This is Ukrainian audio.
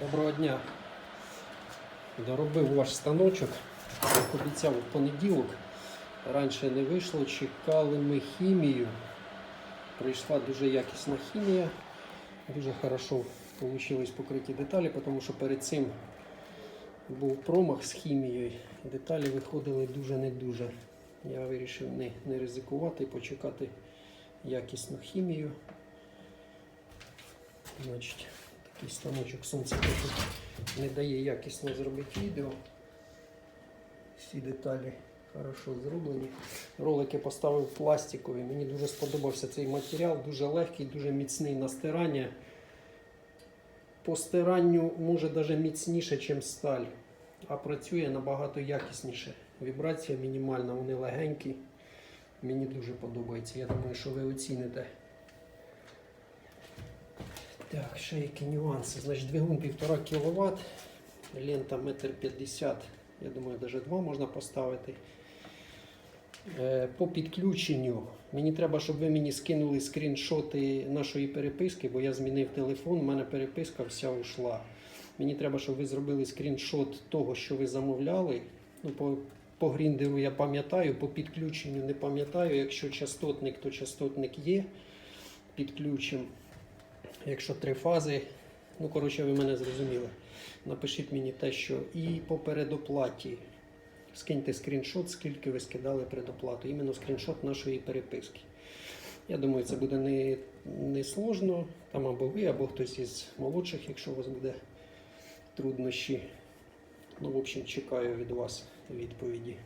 Доброго дня. Доробив ваш станочок, як обіцяв в понеділок. Раніше не вийшло, чекали ми хімію. Прийшла дуже якісна хімія. Дуже хорошо вийшли покриті деталі, тому що перед цим був промах з хімією. Деталі виходили дуже не дуже. Я вирішив не, не ризикувати і почекати якісну хімію. Значить, такий станочок сонце тут не дає якісно зробити відео. Всі деталі хорошо зроблені. Ролики поставив пластикові. Мені дуже сподобався цей матеріал, дуже легкий, дуже міцний на стирання. По стиранню може навіть міцніше, ніж сталь, а працює набагато якісніше. Вібрація мінімальна, вони легенькі. Мені дуже подобається. Я думаю, що ви оціните. Так, ще які нюанси. Значить, двигун 1,5 кВт, лента 1,50 м, я думаю, навіть 2 можна поставити. Е, По підключенню мені треба, щоб ви мені скинули скріншоти нашої переписки, бо я змінив телефон, у мене переписка вся ушла. Мені треба, щоб ви зробили скріншот того, що ви замовляли. Ну, по, по гріндеру я пам'ятаю, по підключенню не пам'ятаю. Якщо частотник, то частотник є. Підключимо. Якщо три фази, ну коротше, ви мене зрозуміли. Напишіть мені те, що і по передоплаті. Скиньте скріншот, скільки ви скидали предоплату. Іменно скріншот нашої переписки. Я думаю, це буде не, не сложно. Там або ви, або хтось із молодших, якщо у вас буде труднощі. Ну, в общем, чекаю від вас відповіді.